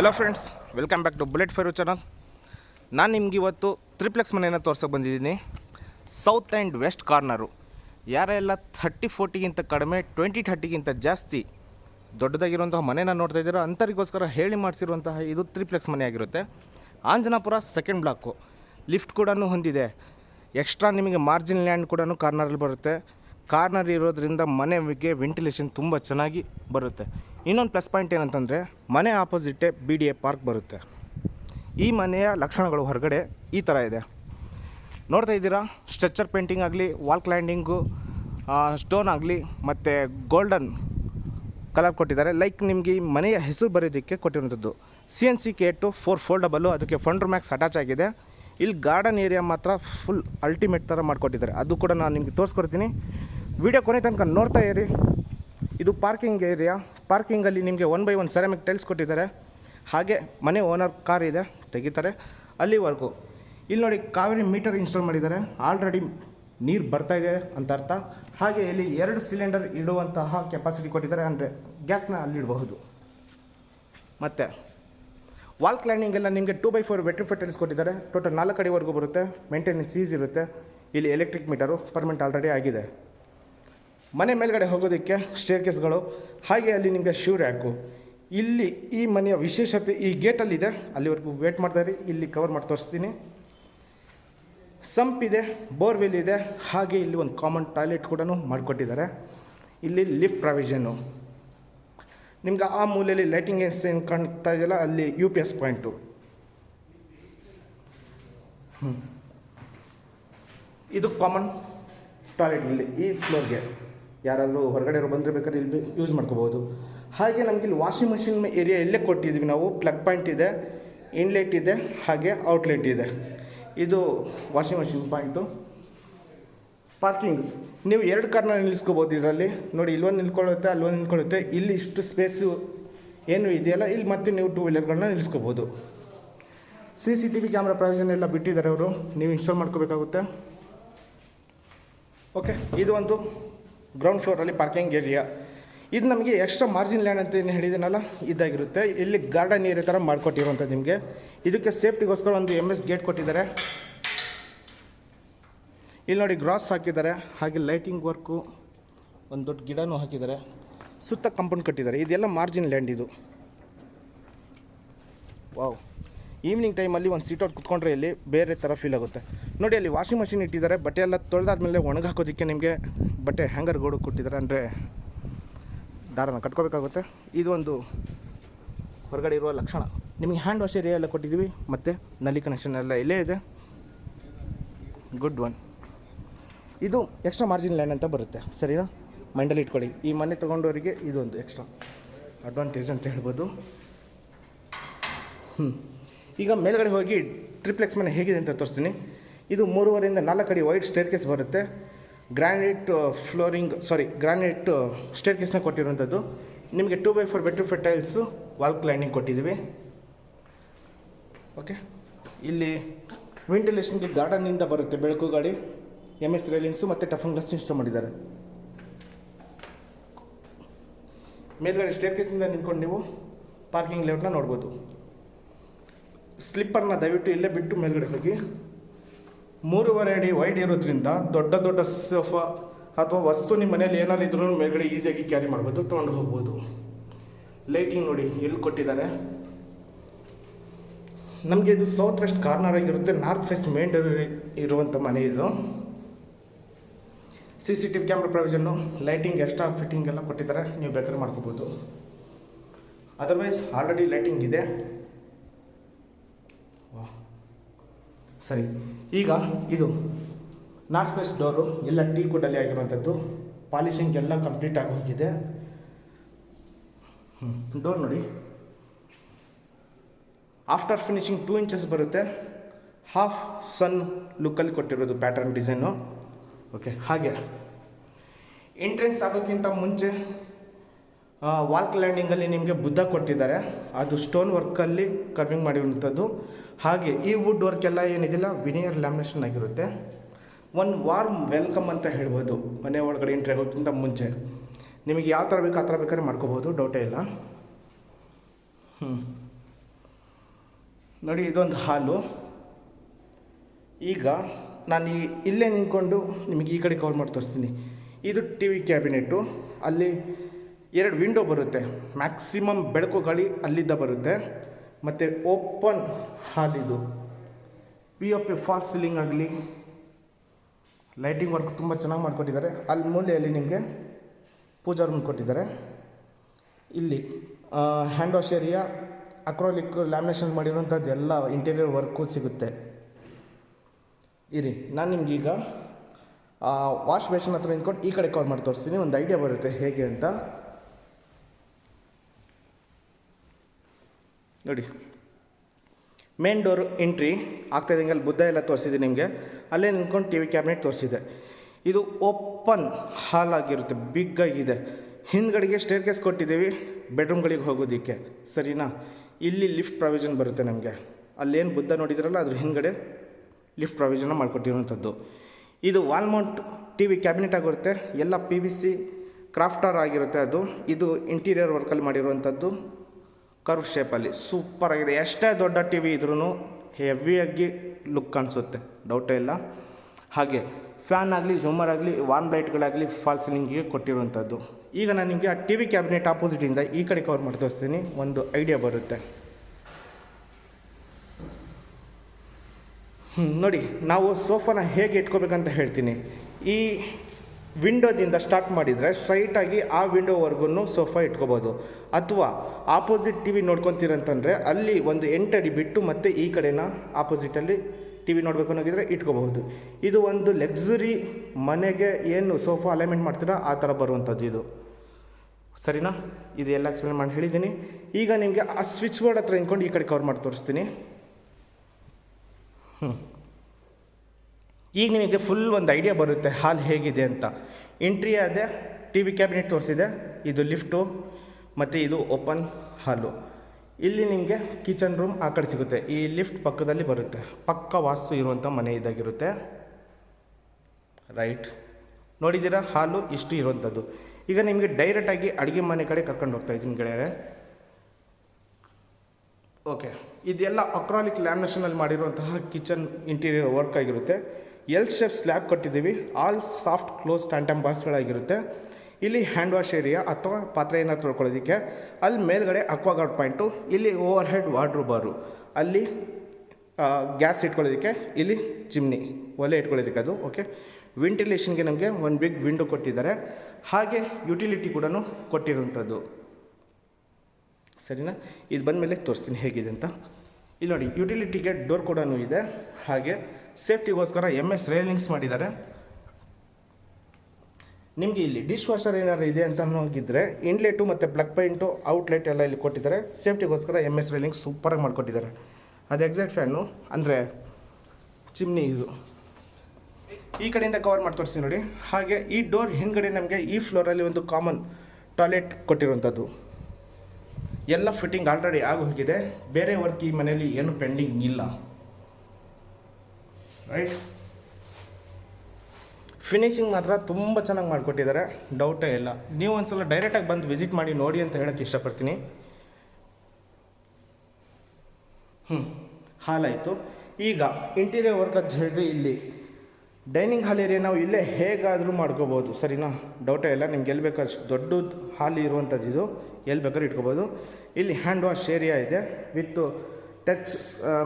Hello friends welcome back to bullet fire channel ನಾನು ನಿಮ್ಗೆ ಇವತ್ತು ತ್ರಿಪ್ಲೆಕ್ಸ್ ಮನೆಯನ್ನು ತೋರ್ಸೋಕೆ ಬಂದಿದ್ದೀನಿ. ಸೌತ್ ಆ್ಯಂಡ್ ವೆಸ್ಟ್ ಕಾರ್ನರು ಯಾರೆಲ್ಲ ಥರ್ಟಿ ಫೋರ್ಟಿಗಿಂತ ಕಡಿಮೆ ಟ್ವೆಂಟಿ ಥರ್ಟಿಗಿಂತ ಜಾಸ್ತಿ ದೊಡ್ಡದಾಗಿರುವಂತಹ ಮನೆನ ನೋಡ್ತಾ ಇದ್ದೀರೋ ಅಂಥರಿಗೋಸ್ಕರ ಹೇಳಿ ಮಾಡಿಸಿರುವಂತಹ ಇದು ತ್ರಿಪ್ಲೆಕ್ಸ್ ಮನೆ ಆಗಿರುತ್ತೆ ಆಂಜನಾಪುರ ಸೆಕೆಂಡ್ ಬ್ಲಾಕು ಲಿಫ್ಟ್ ಕೂಡ ಹೊಂದಿದೆ. ಎಕ್ಸ್ಟ್ರಾ ನಿಮಗೆ ಮಾರ್ಜಿನ್ ಲ್ಯಾಂಡ್ ಕೂಡ ಕಾರ್ನರಲ್ಲಿ ಬರುತ್ತೆ. ಕಾರ್ನರ್ ಇರೋದ್ರಿಂದ ಮನೆಗೆ ವೆಂಟಿಲೇಷನ್ ತುಂಬ ಚೆನ್ನಾಗಿ ಬರುತ್ತೆ. ಇನ್ನೊಂದು ಪ್ಲಸ್ ಪಾಯಿಂಟ್ ಏನಂತಂದರೆ, ಮನೆ ಆಪೋಸಿಟೇ ಬಿ ಡಿ ಎ ಪಾರ್ಕ್ ಬರುತ್ತೆ. ಈ ಮನೆಯ ಲಕ್ಷಣಗಳು ಹೊರಗಡೆ ಈ ಥರ ಇದೆ. ನೋಡ್ತಾ ಇದ್ದೀರಾ? ಸ್ಟ್ರಚ್ಚರ್ ಪೇಂಟಿಂಗ್ ಆಗಲಿ ವಾಲ್ ಕ್ಲೈಂಡಿಂಗು ಸ್ಟೋನ್ ಆಗಲಿ, ಮತ್ತು ಗೋಲ್ಡನ್ ಕಲರ್ ಕೊಟ್ಟಿದ್ದಾರೆ. ಲೈಕ್ ನಿಮಗೆ ಈ ಮನೆಯ ಹೆಸರು ಬರೋದಕ್ಕೆ ಕೊಟ್ಟಿರುವಂಥದ್ದು. C N C K two four foldable ಅದಕ್ಕೆ ಫಂಡ್ರ್ ಮ್ಯಾಕ್ಸ್ ಅಟ್ಯಾಚ್ ಆಗಿದೆ. ಇಲ್ಲಿ ಗಾರ್ಡನ್ ಏರಿಯಾ ಮಾತ್ರ ಫುಲ್ ಅಲ್ಟಿಮೇಟ್ ಥರ ಮಾಡಿಕೊಟ್ಟಿದ್ದಾರೆ. ಅದು ಕೂಡ ನಾನು ನಿಮಗೆ ತೋರಿಸ್ಕೊಡ್ತೀನಿ. ವಿಡಿಯೋ ಕೊನೆ ತನಕ ನೋಡ್ತಾ ಇರಿ. ಇದು ಪಾರ್ಕಿಂಗ್ ಏರಿಯಾ. ಪಾರ್ಕಿಂಗಲ್ಲಿ ನಿಮಗೆ one by one ceramic tiles ಕೊಟ್ಟಿದ್ದಾರೆ. ಹಾಗೆ ಮನೆ ಓನರ್ ಕಾರ್ ಇದೆ, ತೆಗಿತಾರೆ. ಅಲ್ಲಿವರೆಗೂ. ಇಲ್ಲಿ ನೋಡಿ ಕಾವೇರಿ ಮೀಟರ್ ಇನ್ಸ್ಟಾಲ್ ಮಾಡಿದ್ದಾರೆ. ಆಲ್ರೆಡಿ ನೀರು ಬರ್ತಾ ಇದೆ ಅಂತ ಅರ್ಥ. ಹಾಗೆ ಇಲ್ಲಿ ಎರಡು ಸಿಲಿಂಡರ್ ಇಡುವಂತಹ ಕೆಪಾಸಿಟಿ ಕೊಟ್ಟಿದ್ದಾರೆ. ಅಂದರೆ ಗ್ಯಾಸ್ನ ಅಲ್ಲಿಡಬಹುದು ಮತ್ತು ವಾಲ್ ಕ್ಲೈನಿಂಗ್ ಎಲ್ಲ ನಿಮಗೆ two by four vitrified tiles ಕೊಟ್ಟಿದ್ದಾರೆ. ಟೋಟಲ್ ನಾಲ್ಕು ಅಡಿವರೆಗೂ ಬರುತ್ತೆ. ಮೇಂಟೆನೆನ್ಸ್ ಈಸ್ ಇರುತ್ತೆ. ಇಲ್ಲಿ ಎಲೆಕ್ಟ್ರಿಕ್ ಮೀಟರು ಪರ್ಮೆಂಟ್ ಆಲ್ರೆಡಿ ಆಗಿದೆ. ಮನೆ ಮೇಲ್ಗಡೆ ಹೋಗೋದಕ್ಕೆ ಸ್ಟೇರ್ ಕೇಸ್ಗಳು ಹಾಗೆ ಅಲ್ಲಿ ನಿಮಗೆ ಶೂ ರ್ಯಾಕು ಇಲ್ಲಿ ಈ ಮನೆಯ ವಿಶೇಷತೆ ಈ ಗೇಟಲ್ಲಿದೆ ಅಲ್ಲಿವರೆಗೂ ವೇಟ್ ಮಾಡ್ತಾ ಇರಿ. ಇಲ್ಲಿ ಕವರ್ ಮಾಡಿ ತೋರಿಸ್ತೀನಿ. ಸಂಪ್ ಇದೆ ಬೋರ್ವೆಲ್ ಇದೆ, ಹಾಗೆ ಇಲ್ಲಿ ಒಂದು ಕಾಮನ್ ಟಾಯ್ಲೆಟ್ ಕೂಡ ಮಾಡಿಕೊಟ್ಟಿದ್ದಾರೆ. ಇಲ್ಲಿ ಲಿಫ್ಟ್ ಪ್ರಾವಿಷನ್ನು ನಿಮ್ಗೆ ಆ ಮೂಲೆಯಲ್ಲಿ ಲೈಟಿಂಗ್ ಏನು ಕಾಣ್ತಾ ಇದೆಯಲ್ಲ, ಅಲ್ಲಿ ಯು ಪಿ ಎಸ್ ಪಾಯಿಂಟು ಇದು ಕಾಮನ್ ಟಾಯ್ಲೆಟ್ ಇಲ್ಲಿ ಈ ಫ್ಲೋರ್ಗೆ ಯಾರಾದರೂ ಹೊರಗಡೆ ಬಂದರೆ ಬೇಕಾದ್ರೆ ಇಲ್ಲಿ ಯೂಸ್ ಮಾಡ್ಕೋಬೋದು ಹಾಗೆ ನಮಗೆ ಇಲ್ಲಿ ವಾಷಿಂಗ್ ಮಷಿನ್ ಏರಿಯಾ ಎಲ್ಲೇ ಕೊಟ್ಟಿದ್ವಿ ನಾವು. ಪ್ಲಗ್ ಪಾಯಿಂಟ್ ಇದೆ ಇನ್ಲೆಟ್ ಇದೆ, ಹಾಗೆ ಔಟ್ಲೆಟ್ ಇದೆ. ಇದು ವಾಷಿಂಗ್ ಮಷಿನ್ ಪಾಯಿಂಟು ಪಾರ್ಕಿಂಗ್ ನೀವು ಎರಡು ಕಾರ್ನ ನಿಲ್ಲಿಸ್ಕೋಬೋದು ಇದರಲ್ಲಿ. ನೋಡಿ, ಇಲ್ಲೊಂದು ನಿಲ್ಕೊಳ್ಳುತ್ತೆ, ಅಲ್ಲೊಂದು ನಿಲ್ಕೊಳ್ಳುತ್ತೆ. ಇಲ್ಲಿ ಇಷ್ಟು ಸ್ಪೇಸು ಏನು ಇದೆಯಲ್ಲ, ಇಲ್ಲಿ ಮತ್ತೆ ನೀವು ಟೂ ವೀಲರ್ಗಳನ್ನ ನಿಲ್ಲಿಸ್ಕೋಬೋದು C C T V camera provision ಎಲ್ಲ ಬಿಟ್ಟಿದ್ದಾರೆ ಅವರು. ನೀವು ಇನ್ಸ್ಟಾಲ್ ಮಾಡ್ಕೋಬೇಕಾಗುತ್ತೆ. ಓಕೆ ಇದು ಒಂದು ಗ್ರೌಂಡ್ ಫ್ಲೋರಲ್ಲಿ ಪಾರ್ಕಿಂಗ್ ಏರಿಯಾ ಇದು ನಮಗೆ ಎಕ್ಸ್ಟ್ರಾ ಮಾರ್ಜಿನ್ ಲ್ಯಾಂಡ್ ಅಂತ ಏನು ಹೇಳಿದ್ದೀನಲ್ಲ ಇದಾಗಿರುತ್ತೆ. ಇಲ್ಲಿ ಗಾರ್ಡನ್ ಏರಿಯಾ ಥರ ಮಾಡಿಕೊಟ್ಟಿರುವಂಥದ್ದು ನಿಮಗೆ. ಇದಕ್ಕೆ ಸೇಫ್ಟಿಗೋಸ್ಕರ ಒಂದು ಎಂ ಎಸ್ ಗೇಟ್ ಕೊಟ್ಟಿದ್ದಾರೆ. ಇಲ್ಲಿ ನೋಡಿ ಗ್ರಾಸ್ ಹಾಕಿದ್ದಾರೆ, ಹಾಗೆ ಲೈಟಿಂಗ್ ವರ್ಕು ಒಂದು ದೊಡ್ಡ ಗಿಡನೂ ಹಾಕಿದ್ದಾರೆ. ಸುತ್ತ ಕಂಪೌಂಡ್ ಕಟ್ಟಿದ್ದಾರೆ. ಇದೆಲ್ಲ ಮಾರ್ಜಿನ್ ಲ್ಯಾಂಡ್ ಇದು. ವಾವ್ ಈವ್ನಿಂಗ್ ಟೈಮಲ್ಲಿ ಒಂದು ಸೀಟ್ ಔಟ್ ಕುತ್ಕೊಂಡ್ರೆ ಇಲ್ಲಿ ಬೇರೆ ಥರ ಫೀಲ್ ಆಗುತ್ತೆ. ನೋಡಿ, ಅಲ್ಲಿ ವಾಷಿಂಗ್ ಮಷಿನ್ ಇಟ್ಟಿದ್ದಾರೆ, ಬಟ್ಟೆ ಎಲ್ಲ ತೊಳೆದಾದ್ಮೇಲೆ ಒಣಗಾಕೋದಕ್ಕೆ ನಿಮಗೆ ಬಟ್ಟೆ ಹ್ಯಾಂಗರ್ ಗೋಡು ಕೊಟ್ಟಿದ್ದಾರೆ. ಅಂದರೆ ದಾರನ ಕಟ್ಕೋಬೇಕಾಗುತ್ತೆ. ಇದು ಒಂದು ಹೊರಗಡೆ ಇರುವ ಲಕ್ಷಣ. ನಿಮಗೆ ಹ್ಯಾಂಡ್ ವಾಶ್ ಏರಿಯಾ ಎಲ್ಲ ಕೊಟ್ಟಿದ್ದೀವಿ, ಮತ್ತು ನಲ್ಲಿ ಕನೆಕ್ಷನ್ ಎಲ್ಲ ಇಲ್ಲೇ ಇದೆ. ಗುಡ್ ಒನ್ ಇದು ಎಕ್ಸ್ಟ್ರಾ ಮಾರ್ಜಿನ್ ಲ್ಯಾಂಡ್ ಅಂತ ಬರುತ್ತೆ, ಸರಿನಾ? ಮೈಂಡಲ್ಲಿ ಇಟ್ಕೊಳ್ಳಿ. ಈ ಮನೆ ತೊಗೊಂಡವರಿಗೆ ಇದೊಂದು ಎಕ್ಸ್ಟ್ರಾ ಅಡ್ವಾಂಟೇಜ್ ಅಂತ ಹೇಳ್ಬೋದು. ಹ್ಞೂ ಈಗ ಮೇಲ್ಗಡೆ ಹೋಗಿ ಟ್ರಿಪ್ಲೆಕ್ಸ್ ಮನೆ ಹೇಗಿದೆ ಅಂತ ತೋರಿಸ್ತೀನಿ. ಇದು ಮೂರುವರೆಯಿಂದ ನಾಲ್ಕು ಅಡಿ ವೈಟ್ ಸ್ಟೇರ್ ಕೇಸ್ ಬರುತ್ತೆ granite flooring sorry granite stair ಕೇಸ್ನ ಕೊಟ್ಟಿರುವಂಥದ್ದು. ನಿಮಗೆ two by four bedroom tiles wall cladding ಕೊಟ್ಟಿದ್ದೀವಿ. ಓಕೆ ಇಲ್ಲಿ ವೆಂಟಿಲೇಷನ್ಗೆ ಗಾರ್ಡನ್ನಿಂದ ಬರುತ್ತೆ ಬೆಳಕು ಗಾಡಿ ಎಂ ಎಸ್ ರೈಲಿಂಗ್ಸು ಮತ್ತು ಟಫನ್ ಗ್ಲಾಸ್ ಇನ್ಸ್ಟಾಲ್ ಮಾಡಿದ್ದಾರೆ. ಮೇಲ್ಗಡೆ ಸ್ಟೇರ್ ಕೇಸಿಂದ ನಿಂತ್ಕೊಂಡು ನೀವು ಪಾರ್ಕಿಂಗ್ ಲೇಔಟ್ನ ನೋಡ್ಬೋದು. ಸ್ಲಿಪ್ಪರ್ನ ದಯವಿಟ್ಟು ಇಲ್ಲೇ ಬಿಟ್ಟು ಮೇಲ್ಗಡೆ ಹೋಗಿ. ಮೂರುವರೆ ಅಡಿ ವೈಡ್ ಇರೋದ್ರಿಂದ ದೊಡ್ಡ ದೊಡ್ಡ ಸೋಫಾ ಅಥವಾ ವಸ್ತು ನಿಮ್ಮ ಮನೇಲಿ ಏನಾದ್ರು ಇದ್ರೂ ಮೇಲ್ಗಡೆ ಈಸಿಯಾಗಿ ಕ್ಯಾರಿ ಮಾಡ್ಬೋದು, ತೊಗೊಂಡು ಹೋಗ್ಬೋದು. ಲೈಟಿಂಗ್ ನೋಡಿ ಎಲ್ಲಿ ಕೊಟ್ಟಿದ್ದಾರೆ. ನಮಗೆ ಇದು ಸೌತ್ ವೆಸ್ಟ್ ಕಾರ್ನರ್ ಆಗಿರುತ್ತೆ ನಾರ್ತ್ ವೆಸ್ಟ್ ಮೇನ್ ಇರುವಂಥ ಮನೆ ಇದು. C C T V camera provision lighting extra fitting ಎಲ್ಲ ಕೊಟ್ಟಿದ್ದಾರೆ, ನೀವು ಬೇಕಾದ್ರೆ ಮಾಡ್ಕೋಬೋದು. ಅದರ್ವೈಸ್ ಆಲ್ರೆಡಿ ಲೈಟಿಂಗ್ ಇದೆ. ಸರಿ, ಈಗ ಇದು ನಾರ್ತ್ ವೆಸ್ಟ್ ಡೋರು, ಎಲ್ಲ ಟೀ ಕುಡಲ್ಲಿ ಆಗಿರುವಂಥದ್ದು. ಪಾಲಿಶಿಂಗ್ ಎಲ್ಲ ಕಂಪ್ಲೀಟ್ ಆಗಿ ಹೋಗಿದೆ. ಡೋರ್ ನೋಡಿ. ಆಫ್ಟರ್ ಫಿನಿಶಿಂಗ್ ಟೂ ಇಂಚಸ್ ಬರುತ್ತೆ. ಹಾಫ್ ಸನ್ ಲುಕ್ಕಲ್ಲಿ ಕೊಟ್ಟಿರೋದು ಪ್ಯಾಟರ್ನ್ ಡಿಸೈನು. ಓಕೆ, ಹಾಗೆ. ಎಂಟ್ರೆನ್ಸ್ ಆಗೋಕ್ಕಿಂತ ಮುಂಚೆ ವಾಲ್ ಲ್ಯಾಂಡಿಂಗಲ್ಲಿ ನಿಮಗೆ ಬುದ್ಧ ಕೊಟ್ಟಿದ್ದಾರೆ. ಅದು ಸ್ಟೋನ್ ವರ್ಕಲ್ಲಿ ಕರ್ವಿಂಗ್ ಮಾಡಿರುವಂಥದ್ದು. ಹಾಗೆ ಈ ವುಡ್ ವರ್ಕ್ ಎಲ್ಲ ಏನಿದೆಯಲ್ಲ ವಿನಿಯರ್ ಲ್ಯಾಮಿನೇಷನ್ ಆಗಿರುತ್ತೆ. ಒಂದು ವಾರ್ಮ್ ವೆಲ್ಕಮ್ ಅಂತ ಹೇಳ್ಬೋದು. ಮನೆ ಒಳಗಡೆ ಎಂಟ್ರಿ ಆಗೋಕ್ಕಿಂತ ಮುಂಚೆ. ನಿಮಗೆ ಯಾವ ಥರ ಬೇಕು ಆ ಥರ ಬೇಕಾದ್ರೆ ಮಾಡ್ಕೋಬೋದು ಡೌಟೇ ಇಲ್ಲ. ಹ್ಞೂ ನೋಡಿ, ಇದೊಂದು ಹಾಲು. ಈಗ ನಾನು ಈ ಇಲ್ಲೇ ನಿಂತ್ಕೊಂಡು ನಿಮಗೆ ಈ ಕಡೆ ಕವರ್ ಮಾಡಿ ತೋರಿಸ್ತೀನಿ. ಇದು ಟಿ ವಿ ಕ್ಯಾಬಿನೆಟ್ಟು. ಅಲ್ಲಿ ಎರಡು ವಿಂಡೋ ಬರುತ್ತೆ. ಮ್ಯಾಕ್ಸಿಮಮ್ ಬೆಳಕು ಗಾಳಿ ಅಲ್ಲಿದ್ದ ಬರುತ್ತೆ. ಮತ್ತು open ಹಾಲಿದು P O P false ceiling ಆಗಲಿ ಲೈಟಿಂಗ್ ವರ್ಕ್ ತುಂಬ ಚೆನ್ನಾಗಿ ಮಾಡಿಕೊಟ್ಟಿದ್ದಾರೆ. ಅಲ್ಲಿ ಮೂಲೆಯಲ್ಲಿ ನಿಮಗೆ ಪೂಜಾ ರೂಮ್ ಕೊಟ್ಟಿದ್ದಾರೆ. ಇಲ್ಲಿ hand wash area acrylic lamination ಮಾಡಿರುವಂಥದ್ದು ಎಲ್ಲ ಇಂಟೀರಿಯರ್ ವರ್ಕು ಸಿಗುತ್ತೆ. ಇರಿ, ನಾನು ನಿಮಗೀಗ ವಾಶ್ ಬೇಷನ್ ಹತ್ರ ನಿಂತ್ಕೊಂಡು ಈ ಕಡೆ ಕವರ್ ಮಾಡಿ ತೋರಿಸ್ತೀನಿ. ಒಂದು ಐಡಿಯಾ ಬರುತ್ತೆ ಹೇಗೆ ಅಂತ. ನೋಡಿ. ಮೇನ್ ಡೋರು ಎಂಟ್ರಿ ಆಗ್ತಾ ಇದ್ದಂಗೆ ಅಲ್ಲಿ ಬುದ್ಧ ಎಲ್ಲ ತೋರಿಸಿದೆ ನಿಮಗೆ. ಅಲ್ಲೇ ನಿಂತ್ಕೊಂಡು ಟಿ ವಿ ಕ್ಯಾಬಿನೆಟ್ ತೋರಿಸಿದೆ. ಇದು ಓಪನ್ ಹಾಲ್ ಆಗಿರುತ್ತೆ ಬಿಗ್ ಆಗಿದೆ. ಹಿಂದ್ಗಡೆಗೆ ಸ್ಟೇರ್ ಕೇಸ್ ಕೊಟ್ಟಿದ್ದೀವಿ ಬೆಡ್ರೂಮ್ಗಳಿಗೆ ಹೋಗೋದಕ್ಕೆ. ಸರಿನಾ? ಇಲ್ಲಿ ಲಿಫ್ಟ್ ಪ್ರಾವಿಷನ್ ಬರುತ್ತೆ ನಮಗೆ. ಅಲ್ಲೇನು ಬುದ್ಧ ನೋಡಿದ್ರಲ್ಲ, ಅದ್ರ ಹಿಂದ್ಗಡೆ ಲಿಫ್ಟ್ ಪ್ರಾವಿಷನ್ನ ಮಾಡಿಕೊಟ್ಟಿರುವಂಥದ್ದು. ಇದು ವಾಲ್ಮೌಂಟ್ ಟಿ ವಿ ಕ್ಯಾಬಿನೆಟ್ ಆಗಿರುತ್ತೆ. ಎಲ್ಲ ಪಿ ವಿ ಸಿ ಕ್ರಾಫ್ಟರ್ ಆಗಿರುತ್ತೆ ಅದು. ಇದು ಇಂಟೀರಿಯರ್ ವರ್ಕಲ್ಲಿ ಮಾಡಿರುವಂಥದ್ದು. ಕರ್ವ್ ಶೇಪಲ್ಲಿ ಸೂಪರ್ ಆಗಿದೆ. ಎಷ್ಟೇ ದೊಡ್ಡ ಟಿ ವಿ ಇದ್ರೂ ಹೆವಿಯಾಗಿ ಲುಕ್ ಕಾಣಿಸುತ್ತೆ ಡೌಟೇ ಇಲ್ಲ. ಹಾಗೆ ಫ್ಯಾನ್ ಆಗಲಿ ಝೂಮರ್ ಆಗಲಿ ವಾರ್ಮ್ ಲೈಟ್ಗಳಾಗಲಿ ಫಾಲ್ ಸೀಲಿಂಗಿಗೆ ಕೊಟ್ಟಿರುವಂಥದ್ದು ಈಗ ನಾನು ನಿಮಗೆ ಆ ಟಿ ವಿ ಕ್ಯಾಬಿನೆಟ್ ಆಪೋಸಿಟಿಂದ ಈ ಕಡೆ ಕವರ್ ಮಾಡಿ ತೋರಿಸ್ತೀನಿ. ಒಂದು ಐಡಿಯಾ ಬರುತ್ತೆ. ನೋಡಿ, ನಾವು ಸೋಫಾನ ಹೇಗೆ ಇಟ್ಕೋಬೇಕಂತ ಹೇಳ್ತೀನಿ. ಈ ವಿಂಡೋದಿಂದ ಸ್ಟಾರ್ಟ್ ಮಾಡಿದರೆ ಸ್ಟ್ರೈಟಾಗಿ ಆ ವಿಂಡೋವರೆಗೂ ಸೋಫಾ ಇಟ್ಕೋಬೋದು. ಅಥವಾ ಆಪೋಸಿಟ್ ಟಿ ವಿ ನೋಡ್ಕೊತೀರಂತಂದರೆ ಅಲ್ಲಿ ಒಂದು ಎಂಟಡಿ ಬಿಟ್ಟು ಮತ್ತೆ ಈ ಕಡೆನ ಆಪೋಸಿಟಲ್ಲಿ ಟಿ ವಿ ನೋಡಬೇಕು ಅನ್ನೋಗಿದ್ರೆ ಇಟ್ಕೋಬಹುದು. ಇದು ಒಂದು ಲಕ್ಸುರಿ ಮನೆಗೆ ಏನು ಸೋಫಾ ಅಲೈನ್ಮೆಂಟ್ ಮಾಡ್ತೀರಾ ಆ ಥರ ಬರುವಂಥದ್ದು ಇದು. ಸರಿನಾ? ಇದು ಎಲ್ಲ ಎಕ್ಸ್ಪ್ಲೇನ್ ಮಾಡಿ ಹೇಳಿದ್ದೀನಿ. ಈಗ ನಿಮಗೆ ಆ ಸ್ವಿಚ್ ಬೋರ್ಡ್ ಹತ್ರ ನಿಂತ್ಕೊಂಡು ಈ ಕಡೆ ಕವರ್ ಮಾಡಿ ತೋರಿಸ್ತೀನಿ. ಈಗ ನಿಮಗೆ ಫುಲ್ ಒಂದು ಐಡಿಯಾ ಬರುತ್ತೆ ಹಾಲ್ ಹೇಗಿದೆ ಅಂತ. ಎಂಟ್ರಿ ಅದೇ ಟಿ ವಿ ಕ್ಯಾಬಿನೆಟ್ ತೋರಿಸಿದೆ, ಇದು ಲಿಫ್ಟು ಮತ್ತು ಇದು ಓಪನ್ ಹಾಲು ಇಲ್ಲಿ ನಿಮಗೆ ಕಿಚನ್ ರೂಮ್ ಆ ಕಡೆ ಸಿಗುತ್ತೆ. ಈ ಲಿಫ್ಟ್ ಪಕ್ಕದಲ್ಲಿ ಬರುತ್ತೆ. ಪಕ್ಕ ವಾಸ್ತು ಇರುವಂಥ ಮನೆ ಇದಾಗಿರುತ್ತೆ. ರೈಟ್ ನೋಡಿದ್ದೀರಾ ಹಾಲು ಇಷ್ಟು ಇರುವಂಥದ್ದು ಈಗ ನಿಮಗೆ ಡೈರೆಕ್ಟಾಗಿ ಅಡುಗೆ ಮನೆ ಕಡೆ ಕರ್ಕೊಂಡು ಹೋಗ್ತಾ ಇದ್ದೀನಿ ಗೆಳೆಯರೆ. ಓಕೆ ಇದೆಲ್ಲ ಅಕ್ರಾಲಿಕ್ ಲ್ಯಾಮಿನೇಷನಲ್ಲಿ ಮಾಡಿರುವಂತಹ ಕಿಚನ್ ಇಂಟೀರಿಯರ್ ವರ್ಕ್ ಆಗಿರುತ್ತೆ. ಎಲ್ ಶೇಪ್ ಸ್ಲ್ಯಾಬ್ ಕೊಟ್ಟಿದ್ದೀವಿ. ಆಲ್ ಸಾಫ್ಟ್ ಕ್ಲೋಸ್ ಟ್ಯಾಂಟಮ್ ಬಾಕ್ಸ್ಗಳಾಗಿರುತ್ತೆ ಇಲ್ಲಿ ಹ್ಯಾಂಡ್ ವಾಶ್ ಏರಿಯಾ ಅಥವಾ ಪಾತ್ರೆ ಏನಾದ್ರು ತೊಳ್ಕೊಳ್ಳೋದಕ್ಕೆ. ಅಲ್ಲಿ ಮೇಲ್ಗಡೆ ಅಕ್ವಾಗಾರ್ಡ್ ಪಾಯಿಂಟು ಇಲ್ಲಿ ಓವರ್ ಹೆಡ್ ವಾಡ್ರು ಬಾರು ಅಲ್ಲಿ ಗ್ಯಾಸ್ ಇಟ್ಕೊಳ್ಳೋದಕ್ಕೆ, ಇಲ್ಲಿ ಚಿಮ್ನಿ, ಒಲೆ ಇಟ್ಕೊಳ್ಳೋದಕ್ಕೆ ಅದು ಓಕೆ ವೆಂಟಿಲೇಷನ್ಗೆ ನಮಗೆ ಒಂದು ಬಿಗ್ ವಿಂಡೋ ಕೊಟ್ಟಿದ್ದಾರೆ. ಹಾಗೆ ಯುಟಿಲಿಟಿ ಕೂಡ ಕೊಟ್ಟಿರುವಂಥದ್ದು. ಸರಿನಾ? ಇದು ಬಂದಮೇಲೆ ತೋರಿಸ್ತೀನಿ ಹೇಗಿದೆ ಅಂತ. ಇಲ್ಲಿ ನೋಡಿ ಯುಟಿಲಿಟಿಗೆ ಡೋರ್ ಕೂಡ ಇದೆ. ಹಾಗೆ ಸೇಫ್ಟಿಗೋಸ್ಕರ ಎಂ ಎಸ್ ರೈಲಿಂಗ್ಸ್ ಮಾಡಿದ್ದಾರೆ. ನಿಮಗೆ ಇಲ್ಲಿ ಡಿಶ್ ವಾಷರ್ ಏನಾದ್ರು ಇದೆ ಅಂತ ಹೋಗಿದ್ರೆ ಇನ್ಲೆಟು ಮತ್ತು ಪ್ಲಗ್ ಪೈಂಟು ಔಟ್ಲೆಟ್ ಎಲ್ಲ ಇಲ್ಲಿ ಕೊಟ್ಟಿದ್ದಾರೆ. ಸೇಫ್ಟಿಗೋಸ್ಕರ ಎಂ ಎಸ್ ರೈಲಿಂಗ್ ಸೂಪರಾಗಿ ಮಾಡಿಕೊಟ್ಟಿದ್ದಾರೆ. ಅದು ಎಕ್ಸಾಕ್ಟ್ ಫ್ಯಾನು ಅಂದರೆ ಚಿಮ್ನಿ ಇದು. ಈ ಕಡೆಯಿಂದ ಕವರ್ ಮಾಡಿ ತೋರಿಸ್ತೀನಿ ನೋಡಿ. ಹಾಗೆ ಈ ಡೋರ್ ಹಿಂದ್ಗಡೆ ನಮಗೆ ಈ ಫ್ಲೋರಲ್ಲಿ ಒಂದು ಕಾಮನ್ ಟಾಯ್ಲೆಟ್ ಕೊಟ್ಟಿರುವಂಥದ್ದು. ಎಲ್ಲ ಫಿಟ್ಟಿಂಗ್ ಆಲ್ರೆಡಿ ಆಗಿ ಹೋಗಿದೆ. ಬೇರೆ ವರ್ಕ್ ಈ ಮನೆಯಲ್ಲಿ ಏನು ಪೆಂಡಿಂಗ್ ಇಲ್ಲ. ರೈಟ್ ಫಿನಿಶಿಂಗ್ ಮಾತ್ರ ತುಂಬ ಚೆನ್ನಾಗಿ ಮಾಡಿಕೊಟ್ಟಿದ್ದಾರೆ. ಡೌಟೇ ಇಲ್ಲ. ನೀವು ಒಂದ್ಸಲ ಡೈರೆಕ್ಟಾಗಿ ಬಂದು ವಿಸಿಟ್ ಮಾಡಿ ನೋಡಿ ಅಂತ ಹೇಳೋಕ್ಕೆ ಇಷ್ಟಪಡ್ತೀನಿ. ಹ್ಞೂ ಹಾಲಾಯಿತು ಈಗ ಇಂಟೀರಿಯರ್ ವರ್ಕ್ ಅಂತ ಹೇಳಿದ್ರೆ ಇಲ್ಲಿ ಡೈನಿಂಗ್ ಹಾಲ್ ಏರಿಯಾ ನಾವು ಇಲ್ಲೇ ಹೇಗಾದರೂ ಮಾಡ್ಕೋಬೋದು. ಸರಿನಾ? ಡೌಟೇ ಇಲ್ಲ. ನಿಮ್ಗೆ ಎಲ್ಲಿ ಬೇಕಾದಷ್ಟು ದೊಡ್ಡದು ಹಾಲ್ ಇರುವಂಥದ್ದು ಇದು, ಎಲ್ಲಿ ಬೇಕಾದ್ರೂ ಇಟ್ಕೋಬೋದು. ಇಲ್ಲಿ ಹ್ಯಾಂಡ್ ವಾಶ್ ಏರಿಯಾ ಇದೆ. ವಿತ್ ಟಚ್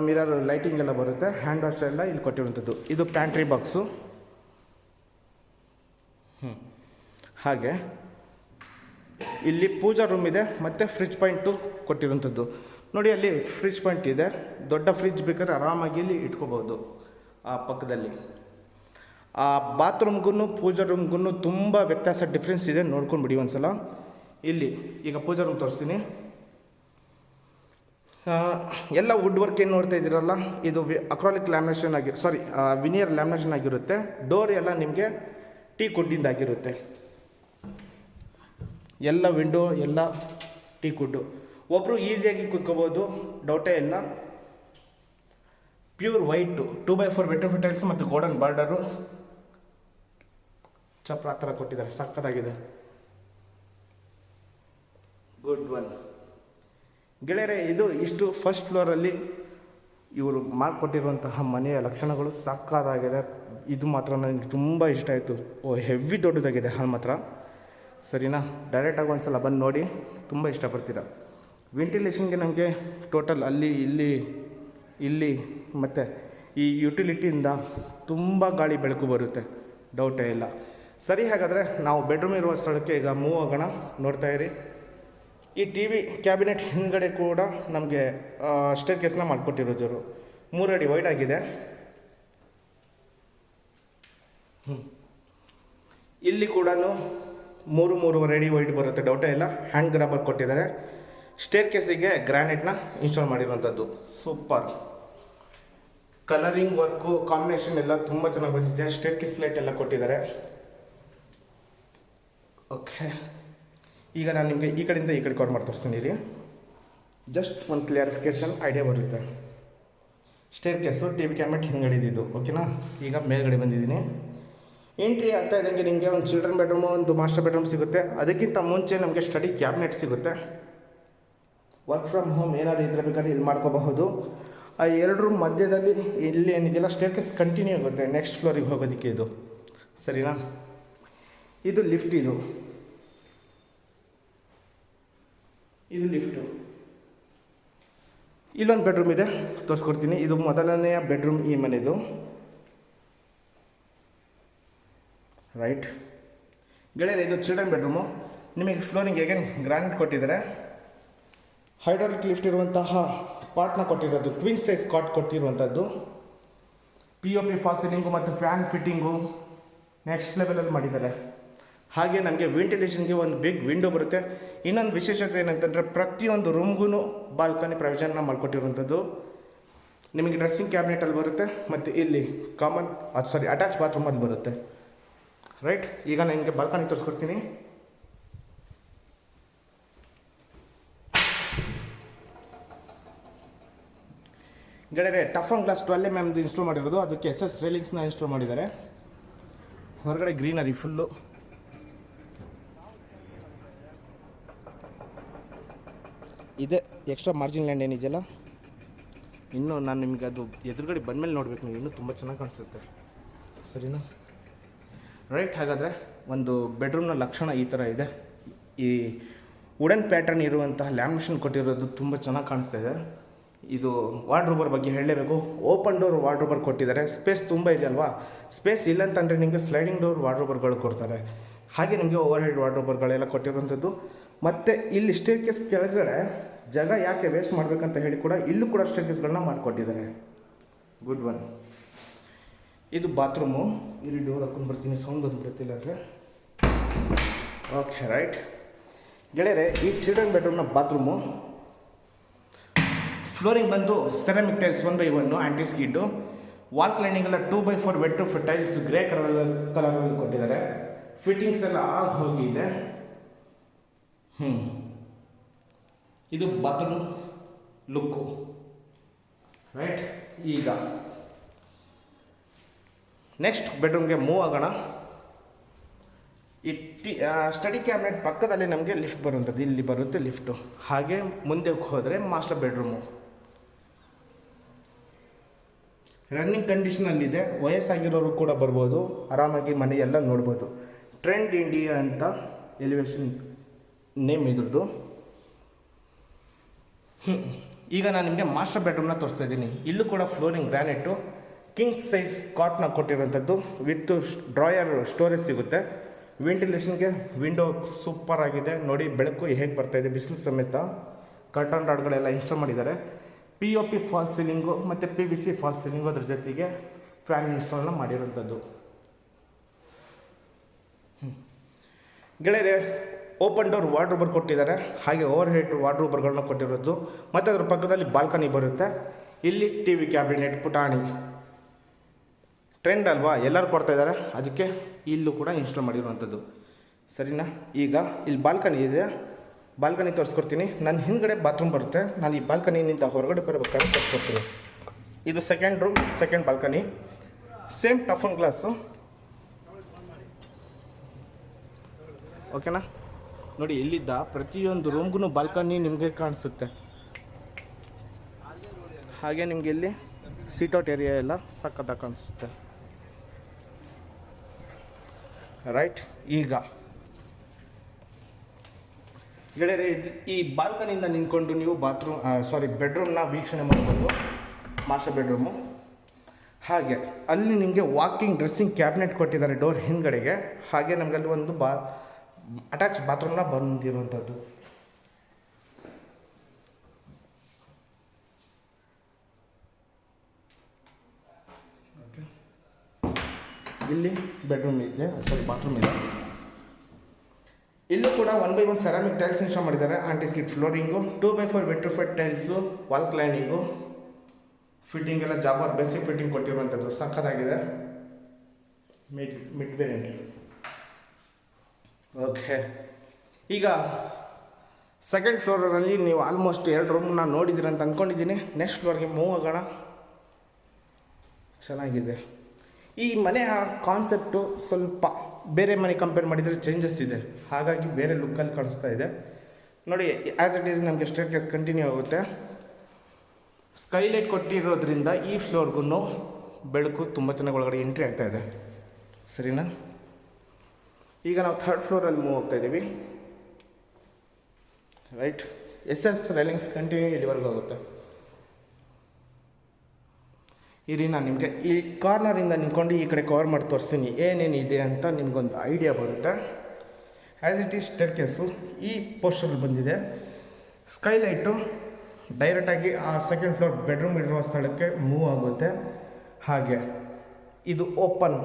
ಮಿರರ್, ಲೈಟಿಂಗ್ ಎಲ್ಲ ಬರುತ್ತೆ. ಹ್ಯಾಂಡ್ ವಾಶ್ ಎಲ್ಲ ಇಲ್ಲಿ ಕೊಟ್ಟಿರುವಂಥದ್ದು. ಇದು ಪ್ಯಾಂಟ್ರಿ ಬಾಕ್ಸು ಹ್ಞೂ ಹಾಗೆ. ಇಲ್ಲಿ ಪೂಜಾ ರೂಮ್ ಇದೆ, ಮತ್ತು ಫ್ರಿಜ್ ಪಾಯಿಂಟು ಕೊಟ್ಟಿರುವಂಥದ್ದು. ನೋಡಿ, ಅಲ್ಲಿ ಫ್ರಿಜ್ ಪಾಯಿಂಟ್ ಇದೆ. ದೊಡ್ಡ ಫ್ರಿಜ್ ಬೇಕಾದ್ರೆ ಆರಾಮಾಗಿ ಇಲ್ಲಿ ಇಟ್ಕೋಬೋದು ಆ ಪಕ್ಕದಲ್ಲಿ. ಆ ಬಾತ್ರೂಮ್ಗೂ ಪೂಜಾ ರೂಮ್ಗೂ ತುಂಬ ವ್ಯತ್ಯಾಸ ಡಿಫ್ರೆನ್ಸ್ ಇದೆ. ನೋಡ್ಕೊಂಡು ಬಿಡಿ ಒಂದು ಸಲ ಇಲ್ಲಿ, ಈಗ ಪೂಜಾ ರೂಮ್ ತೋರಿಸ್ತೀನಿ. ಎಲ್ಲ ವುಡ್ ವರ್ಕ್ ಏನು ನೋಡ್ತಾ ಇದ್ದೀರಲ್ಲ, ಇದು ಅಕ್ರಾಲಿಕ್ ಲ್ಯಾಮಿನೇಷನ್ ಆಗಿ ಸಾರಿ ವಿನಿಯರ್ ಲ್ಯಾಮಿನೇಷನ್ ಆಗಿರುತ್ತೆ. ಡೋರ್ ಎಲ್ಲ ನಿಮಗೆ ಟೀ ಕುಡ್ಡಿಂದಾಗಿರುತ್ತೆ ಎಲ್ಲ ವಿಂಡೋ ಎಲ್ಲ ಟೀ ಕುಡ್ಡು. ಒಬ್ಬರು ಈಸಿಯಾಗಿ ಕುತ್ಕೋಬೋದು ಡೌಟೇ ಇಲ್ಲ. Pure white two by four better ಫಿಟೈಲ್ಸ್ ಮತ್ತು ಗೋಲ್ಡನ್ ಬಾರ್ಡರು ಚಪ್ರ ಆ ಥರ ಕೊಟ್ಟಿದ್ದಾರೆ ಸಕ್ಕತ್ತಾಗಿದೆ ಗುಡ್ ಒನ್ ಗೆಳೆಯರೆ, ಇದು ಇಷ್ಟು ಫಸ್ಟ್ ಫ್ಲೋರಲ್ಲಿ ಇವರು ಮಾಡಿಕೊಟ್ಟಿರುವಂತಹ ಮನೆಯ ಲಕ್ಷಣಗಳು ಸಾಕಾದಾಗಿದೆ. ಇದು ಮಾತ್ರ ನನಗೆ ತುಂಬ ಇಷ್ಟ ಆಯಿತು. ಓ ಹೆವಿ ದೊಡ್ಡದಾಗಿದೆ ಹಾಲ್ ಮಾತ್ರ. ಸರಿನಾ? ಡೈರೆಕ್ಟಾಗಿ ಒಂದು ಸಲ ಬಂದು ನೋಡಿ. ತುಂಬ ಇಷ್ಟಪಡ್ತೀರ? ವೆಂಟಿಲೇಷನ್ಗೆ ನಮಗೆ ಟೋಟಲ್ ಅಲ್ಲಿ, ಇಲ್ಲಿ ಇಲ್ಲಿ ಮತ್ತು ಈ ಯುಟಿಲಿಟಿಯಿಂದ ತುಂಬ ಗಾಳಿ ಬೆಳಕು ಬರುತ್ತೆ. ಡೌಟೇ ಇಲ್ಲ. ಸರಿ, ಹಾಗಾದರೆ ನಾವು ಬೆಡ್ರೂಮ್ ಇರುವ ಸ್ಥಳಕ್ಕೆ ಈಗ ಮೂವ್ ಆಗೋಣ. ನೋಡ್ತಾ ಇರಿ. ಈ ಟಿ ವಿ ಕ್ಯಾಬಿನೆಟ್ ಹಿಂದ್ಗಡೆ ಕೂಡ ನಮಗೆ ಸ್ಟೇರ್ ಕೇಸ್ನ ಮಾಡಿಕೊಟ್ಟಿರೋದು ಇವರು. ಮೂರಡಿ ವೈಡ್ ಆಗಿದೆ. ಇಲ್ಲಿ ಕೂಡ ಮೂರು, ಮೂರುವರೆ ಅಡಿ ವೈಡ್ ಬರುತ್ತೆ ಡೌಟೇ ಇಲ್ಲ. ಹ್ಯಾಂಡ್ ಗ್ರಾಬರ್ ಕೊಟ್ಟಿದ್ದಾರೆ. ಸ್ಟೇರ್ ಕೇಸಿಗೆ ಗ್ರಾನೈಟ್ನ ಇನ್ಸ್ಟಾಲ್ ಮಾಡಿರುವಂಥದ್ದು ಸೂಪರ್ ಕಲರಿಂಗ್ ವರ್ಕು ಕಾಂಬಿನೇಷನ್ ಎಲ್ಲ ತುಂಬ ಚೆನ್ನಾಗಿ ಬಂದಿದೆ. ಸ್ಟೇರ್ ಕೇಸ್ ಲೈಟ್ ಎಲ್ಲ ಕೊಟ್ಟಿದ್ದಾರೆ. ಓಕೆ ಈಗ ನಾನು ನಿಮಗೆ ಈ ಕಡೆಯಿಂದ ಈ ಕಡೆ ಕವರ್ ಮಾಡಿ ತೋರಿಸ್ತೀನಿ ರೀ ಜಸ್ಟ್ ಒಂದು ಕ್ಲಿಯರಿಫಿಕೇಷನ್ ಐಡಿಯಾ ಬರುತ್ತೆ. Staircase T V cabinet ಹಿಂಗಡೆ ಇದ್ದಿದ್ದು ಓಕೆನಾ ಈಗ ಮೇಲ್ಗಡೆ ಬಂದಿದ್ದೀನಿ. ಎಂಟ್ರಿ ಆಗ್ತಾ ಇದ್ದಂಗೆ ನಿಮಗೆ ಒಂದು ಚಿಲ್ಡ್ರನ್ ಬೆಡ್ರೂಮು ಒಂದು ಮಾಸ್ಟರ್ ಬೆಡ್ರೂಮ್ ಸಿಗುತ್ತೆ. ಅದಕ್ಕಿಂತ ಮುಂಚೆ ನಮಗೆ ಸ್ಟಡಿ ಕ್ಯಾಬಿನೆಟ್ ಸಿಗುತ್ತೆ. ವರ್ಕ್ ಫ್ರಮ್ ಹೋಮ್ ಏನಾದರೂ ಇದ್ರೆ ಬೇಕಾದ್ರೆ ಇಲ್ಲಿ ಮಾಡ್ಕೋಬಹುದು. ಆ ಎರಡು ರೂಮ್ ಮಧ್ಯದಲ್ಲಿ ಇಲ್ಲಿ ಏನಿದೆಯಲ್ಲ ಸ್ಟೇರ್ ಕೇಸ್ ಕಂಟಿನ್ಯೂ ಆಗುತ್ತೆ ನೆಕ್ಸ್ಟ್ ಫ್ಲೋರಿಗೆ ಹೋಗೋದಕ್ಕೆ ಇದು. ಸರಿನಾ? ಇದು ಲಿಫ್ಟ್ ಇದು. ಇದು ಲಿಫ್ಟು. ಇಲ್ಲೊಂದು ಬೆಡ್ರೂಮ್ ಇದೆ, ತೋರಿಸ್ಕೊಡ್ತೀನಿ. ಇದು ಮೊದಲನೆಯ ಬೆಡ್ರೂಮ್ ಈ ಮನೆದು. ರೈಟ್. ಗೆಳೆಯರೆ, ಇದು ಚಿಲ್ಡ್ರನ್ ಬೆಡ್ರೂಮು. ನಿಮಗೆ ಫ್ಲೋರಿಂಗ್ ಹೇಗೆ ಗ್ರಾನೈಟ್ ಕೊಟ್ಟಿದ್ದಾರೆ? ಹೈಡ್ರಾಲಿಕ್ ಲಿಫ್ಟ್ ಇರುವಂತಹ ಪಾರ್ಟ್ನ ಕೊಟ್ಟಿರೋದು ಟ್ವಿನ್ ಸೈಜ್ ಕಾಟ್ ಕೊಟ್ಟಿರುವಂಥದ್ದು. P O P fall ceiling ಮತ್ತು ಫ್ಯಾನ್ ಫಿಟ್ಟಿಂಗು ನೆಕ್ಸ್ಟ್ ಲೆವೆಲಲ್ಲಿ ಮಾಡಿದ್ದಾರೆ. ಹಾಗೆ ನಮಗೆ ವೆಂಟಿಲೇಷನ್ಗೆ ಒಂದು ಬಿಗ್ ವಿಂಡೋ ಬರುತ್ತೆ. ಇನ್ನೊಂದು ವಿಶೇಷತೆ ಏನಂತಂದರೆ ಪ್ರತಿಯೊಂದು ರೂಮ್ಗೂ ಬಾಲ್ಕನಿ ಪ್ರೊವಿಷನ್ನ ಮಾಡಿಕೊಟ್ಟಿರುವಂಥದ್ದು. ನಿಮಗೆ ಡ್ರೆಸ್ಸಿಂಗ್ ಕ್ಯಾಬಿನೆಟಲ್ಲಿ ಬರುತ್ತೆ, ಮತ್ತು ಇಲ್ಲಿ ಕಾಮನ್ ಅದು ಸಾರಿ ಅಟ್ಯಾಚ್ ಬಾತ್ರೂಮಲ್ಲಿ ಬರುತ್ತೆ. ರೈಟ್ ಈಗ ನಾನು ನಿಮಗೆ ಬಾಲ್ಕನಿ ತೋರಿಸ್ಕೊಡ್ತೀನಿ. ಗೆಳೆಯರೆ ಟಫ್ ಆನ್ ಗ್ಲಾಸ್ ಟ್ವೆಲ್ ಎಂ ಎಮ್ದು ಇನ್ಸ್ಟಾಲ್ ಮಾಡಿರೋದು. ಅದಕ್ಕೆ ಎಸ್ ಎಸ್ ರೇಲಿಂಗ್ಸ್ನ ಇನ್ಸ್ಟಾಲ್ ಮಾಡಿದ್ದಾರೆ. ಹೊರಗಡೆ ಗ್ರೀನರಿ ಫುಲ್ಲು ಇದೆ ಎಕ್ಸ್ಟ್ರಾ ಮಾರ್ಜಿನ್ ಲ್ಯಾಂಡ್ ಏನಿದೆಯಲ್ಲ? ಇನ್ನೂ ನಾನು ನಿಮಗೆ ಅದು ಎದುರುಗಡೆ ಬಂದಮೇಲೆ ನೋಡಬೇಕು ನೀವು, ಇನ್ನೂ ತುಂಬ ಚೆನ್ನಾಗಿ ಕಾಣಿಸುತ್ತೆ. ಸರಿನಾ? ರೈಟ್ ಹಾಗಾದರೆ ಒಂದು ಬೆಡ್ರೂಮ್ನ ಲಕ್ಷಣ ಈ ಥರ ಇದೆ. ಈ ವುಡನ್ ಪ್ಯಾಟರ್ನ್ ಇರುವಂತಹ ಲ್ಯಾಮಿನೇಷನ್ ಕೊಟ್ಟಿರೋದು ತುಂಬ ಚೆನ್ನಾಗಿ ಕಾಣಿಸ್ತಾ ಇದೆ. ಇದು ವಾರ್ಡ್ರೋಬರ್ ಬಗ್ಗೆ ಹೇಳಲೇಬೇಕು. ಓಪನ್ ಡೋರ್ ವಾರ್ಡ್ರೋಬರ್ ಕೊಟ್ಟಿದ್ದಾರೆ. ಸ್ಪೇಸ್ ತುಂಬ ಇದೆ ಅಲ್ವಾ? ಸ್ಪೇಸ್ ಇಲ್ಲ ಅಂತಂದರೆ ನಿಮಗೆ ಸ್ಲೈಡಿಂಗ್ ಡೋರ್ ವಾರ್ಡ್ರೋಬರ್ಗಳು ಕೊಡ್ತಾರೆ. ಹಾಗೆ ನಿಮಗೆ ಓವರ್ ಹೆಡ್ ವಾರ್ಡ್ರೋಬರ್ಗಳೆಲ್ಲ ಕೊಟ್ಟಿರುವಂಥದ್ದು. ಮತ್ತು ಇಲ್ಲಿ ಸ್ಟೇರ್ ಕೇಸ್ ಕೆಳಗಡೆ ಜಾಗ ಯಾಕೆ ವೇಸ್ಟ್ ಮಾಡಬೇಕಂತ ಹೇಳಿ ಕೂಡ ಇಲ್ಲೂ ಕೂಡ ಸ್ಟೇರ್ ಕೇಸ್ಗಳನ್ನ ಮಾಡಿಕೊಟ್ಟಿದ್ದಾರೆ. ಗುಡ್ ಒನ್ ಇದು ಬಾತ್ರೂಮು ಇಲ್ಲಿ ಡೋರ್ ಹಾಕೊಂಡು ಬರ್ತೀನಿ. ಸೌಂಡ್ ಬಂದುಬಿಡುತ್ತಿಲ್ಲ ಅಂದರೆ ಓಕೆ ರೈಟ್ ಗೆಳೆಯರೆ, ಈ ಚಿಲ್ಡ್ರನ್ ಬೆಡ್ರೂಮ್ನ ಬಾತ್ರೂಮು ಫ್ಲೋರಿಂಗ್ ಬಂದು ceramic tiles one by one anti skid wall cladding ಎಲ್ಲ two by four two tiles grey colour ಕಲರಲ್ಲಿ ಕೊಟ್ಟಿದ್ದಾರೆ. ಫಿಟ್ಟಿಂಗ್ಸ್ ಎಲ್ಲ ಆಗಿ ಹೋಗಿದೆ. ಹ್ಞೂ ಇದು ಬಾತ್ರೂಮ್ ಲುಕ್ಕು. ರೈಟ್ ಈಗ. ನೆಕ್ಸ್ಟ್ ಬೆಡ್ರೂಮ್ಗೆ ಮೂವ್ ಆಗೋಣ. ಈ ಟಿ ಸ್ಟಡಿ ಕ್ಯಾಬಿನೆಟ್ ಪಕ್ಕದಲ್ಲಿ ನಮಗೆ ಲಿಫ್ಟ್ ಬರುವಂಥದ್ದು. ಇಲ್ಲಿ ಬರುತ್ತೆ ಲಿಫ್ಟು ಹಾಗೆ ಮುಂದೆ ಹೋದರೆ ಮಾಸ್ಟರ್ ಬೆಡ್ರೂಮು ರನ್ನಿಂಗ್ ಕಂಡೀಷನಲ್ಲಿದೆ ವಯಸ್ಸಾಗಿರೋರು ಕೂಡ ಬರ್ಬೋದು. ಆರಾಮಾಗಿ ಮನೆಯೆಲ್ಲ ನೋಡ್ಬೋದು. ಟ್ರೆಂಡ್ ಇಂಡಿಯಾ ಅಂತ ಎಲಿವೇಶನ್ ನೇಮ್ ಇದ್ರದ್ದು. ಈಗ ನಾನು ನಿಮಗೆ ಮಾಸ್ಟರ್ ಬೆಡ್ರೂಮ್ನ ತೋರಿಸ್ತಾ ಇದ್ದೀನಿ. ಇಲ್ಲೂ ಕೂಡ ಫ್ಲೋರಿಂಗ್ ಗ್ರಾನೈಟು ಕಿಂಗ್ ಸೈಜ್ ಕಾಟ್ನ ಕೊಟ್ಟಿರುವಂಥದ್ದು. ವಿತ್ ಡ್ರಾಯರ್ ಸ್ಟೋರೇಜ್ ಸಿಗುತ್ತೆ. ವೆಂಟಿಲೇಷನ್ಗೆ ವಿಂಡೋ ಸೂಪರ್ ಆಗಿದೆ. ನೋಡಿ, ಬೆಳಕು ಹೇಗೆ ಬರ್ತಾ ಇದೆ, ಬಿಸಿಲು ಸಮೇತ. ಕರ್ಟನ್ ರಾಡ್ಗಳೆಲ್ಲ ಇನ್ಸ್ಟಾಲ್ ಮಾಡಿದ್ದಾರೆ. P O P false ceiling ಮತ್ತು P V C false ceiling ಅದ್ರ ಜೊತೆಗೆ ಫ್ಯಾನ್ ಇನ್ಸ್ಟಾಲ್ನ ಮಾಡಿರೋಂಥದ್ದು ಗೆಳೆಯರೆ ಓಪನ್ ಡೋರ್ ವಾರ್ಡ್ರೋಬರ್ ಕೊಟ್ಟಿದ್ದಾರೆ. ಹಾಗೆ ಓವರ್ ಹೆಡ್ ವಾರ್ಡ್ರೋಬರ್ಗಳನ್ನ ಕೊಟ್ಟಿರೋದು. ಮತ್ತು ಅದರ ಪಕ್ಕದಲ್ಲಿ ಬಾಲ್ಕನಿ ಬರುತ್ತೆ. ಇಲ್ಲಿ ಟಿ ವಿ ಕ್ಯಾಬಿನೆಟ್ ಪುಟಾಣಿ. ಟ್ರೆಂಡ್ ಅಲ್ವಾ? ಎಲ್ಲರೂ ಕೊಡ್ತಾ ಇದ್ದಾರೆ. ಅದಕ್ಕೆ ಇಲ್ಲೂ ಕೂಡ ಇನ್ಸ್ಟಾಲ್ ಮಾಡಿರುವಂಥದ್ದು. ಸರಿನಾ? ಈಗ ಇಲ್ಲಿ ಬಾಲ್ಕನಿ ಇದೆ. ಬಾಲ್ಕನಿ ತೋರಿಸ್ಕೊಡ್ತೀನಿ. ನನ್ನ ಹಿಂದ್ಗಡೆ ಬಾತ್ರೂಮ್ ಬರುತ್ತೆ. ನಾನು ಈ ಬಾಲ್ಕನಿನಿಂದ ಹೊರಗಡೆ ಬರಬೇಕಾದ್ರೆ ತೋರಿಸ್ಕೊಡ್ತೀನಿ. ಇದು second room second balcony same toughen glass ಓಕೆನಾ ನೋಡಿ, ಇಲ್ಲಿದ್ದ ಪ್ರತಿಯೊಂದು ರೂಮ್ಗೂ ಬಾಲ್ಕನಿ ನಿಮಗೆ ಕಾಣಿಸುತ್ತೆ. ಹಾಗೆ ನಿಮಗೆ ಇಲ್ಲಿ ಸೀಟೌಟ್ ಏರಿಯಾ ಎಲ್ಲ ಸಖತ್ತಾಗಿ ಕಾಣಿಸುತ್ತೆ. ರೈಟ್ ಈಗ. ಗೆಳೆಯರೆ ಈ ಬಾಲ್ಕನಿಯಿಂದ ನಿಂತ್ಕೊಂಡು ನೀವು ಬಾತ್ರೂಮ್ ಸಾರಿ ಬೆಡ್ರೂಮ್ನ ವೀಕ್ಷಣೆ ಮಾಡ್ಬೋದು. ಮಾಸ್ಟರ್ ಬೆಡ್ರೂಮು ಹಾಗೆ, ಅಲ್ಲಿ ನಿಮಗೆ ವಾಕಿಂಗ್ ಡ್ರೆಸ್ಸಿಂಗ್ ಕ್ಯಾಬಿನೆಟ್ ಕೊಟ್ಟಿದ್ದಾರೆ ಡೋರ್ ಹಿಂದ್ಗಡೆಗೆ. ಹಾಗೆ ನಮಗೆ ಅಲ್ಲಿ ಒಂದು ಬಾ ಅಟ್ಯಾಚ್ ಬಾತ್ರೂಮ್ನ ಬಂದಿರುವಂಥದ್ದು ಇಲ್ಲಿ ಬೆಡ್ರೂಮ್ ಇದೆ ಸಾರಿ ಬಾತ್ರೂಮ್ ಇದೆ. ಇಲ್ಲೂ ಕೂಡ one by one ceramic tiles install ಮಾಡಿದ್ದಾರೆ. Anti skid flooring two by four vitrified tiles wall cladding fitting ಎಲ್ಲ ಜಾಬ್ ಬೇಸಿಕ್ ಫಿಟ್ಟಿಂಗ್ ಕೊಟ್ಟಿರುವಂಥದ್ದು ಸಖತ್ತಾಗಿದೆ. ಮಿಡ್ ಮಿಡ್ ವೇರಿಯಂಟ್ ಓಕೆ ಈಗ ಸೆಕೆಂಡ್ ಫ್ಲೋರಲ್ಲಿ ನೀವು ಆಲ್ಮೋಸ್ಟ್ ಎರಡು ರೂಮ್ನ ನೋಡಿದ್ದೀರ ಅಂತ ಅಂದ್ಕೊಂಡಿದ್ದೀನಿ ನೆಕ್ಸ್ಟ್ ಫ್ಲೋರ್ಗೆ ಮೂವ್ ಆಗೋಣ. ಚೆನ್ನಾಗಿದೆ. ಈ ಮನೆಯ ಕಾನ್ಸೆಪ್ಟು ಸ್ವಲ್ಪ ಬೇರೆ ಮನೆ ಕಂಪೇರ್ ಮಾಡಿದರೆ ಚೇಂಜಸ್ ಇದೆ. ಹಾಗಾಗಿ ಬೇರೆ ಲುಕ್ಕಲ್ಲಿ ಕಾಣಿಸ್ತಾ ಇದೆ. ನೋಡಿ ಆ್ಯಸ್ ಇಟ್ ಈಸ್ ನಮಗೆ ಸ್ಟೇರ್ ಕೇಸ್ ಕಂಟಿನ್ಯೂ ಆಗುತ್ತೆ. ಸ್ಕೈಲೈಟ್ ಕೊಟ್ಟಿರೋದ್ರಿಂದ ಈ ಫ್ಲೋರ್ಗೂ ಬೆಳಕು ತುಂಬ ಚೆನ್ನಾಗಿ ಒಳಗಡೆ ಎಂಟ್ರಿ ಆಗ್ತಾ ಇದೆ. ಸರಿನಾ? ಈಗ ನಾವು ಥರ್ಡ್ ಫ್ಲೋರಲ್ಲಿ ಮೂವ್ ಹೋಗ್ತಾ ಇದ್ದೀವಿ right S S railings continue ಇಲ್ಲಿವರೆಗೂ ಹೋಗುತ್ತೆ ಇರಿ, ನಾನು ನಿಮಗೆ ಈ ಕಾರ್ನರಿಂದ ನಿಂತ್ಕೊಂಡು ಈ ಕಡೆ ಕವರ್ ಮಾಡಿ ತೋರಿಸ್ತೀನಿ. ಏನೇನು ಏನೇನಿದೆ ಅಂತ ನಿಮಗೊಂದು ಐಡಿಯಾ ಬರುತ್ತೆ. As it is staircase ಈ ಪೋಸ್ಟರಲ್ಲಿ ಬಂದಿದೆ. ಸ್ಕೈಲೈಟು ಡೈರೆಕ್ಟಾಗಿ ಆ ಸೆಕೆಂಡ್ ಫ್ಲೋರ್ ಬೆಡ್ರೂಮ್ ಇರುವ ಸ್ಥಳಕ್ಕೆ ಮೂವ್ ಆಗುತ್ತೆ. ಹಾಗೆ. ಇದು ಓಪನ್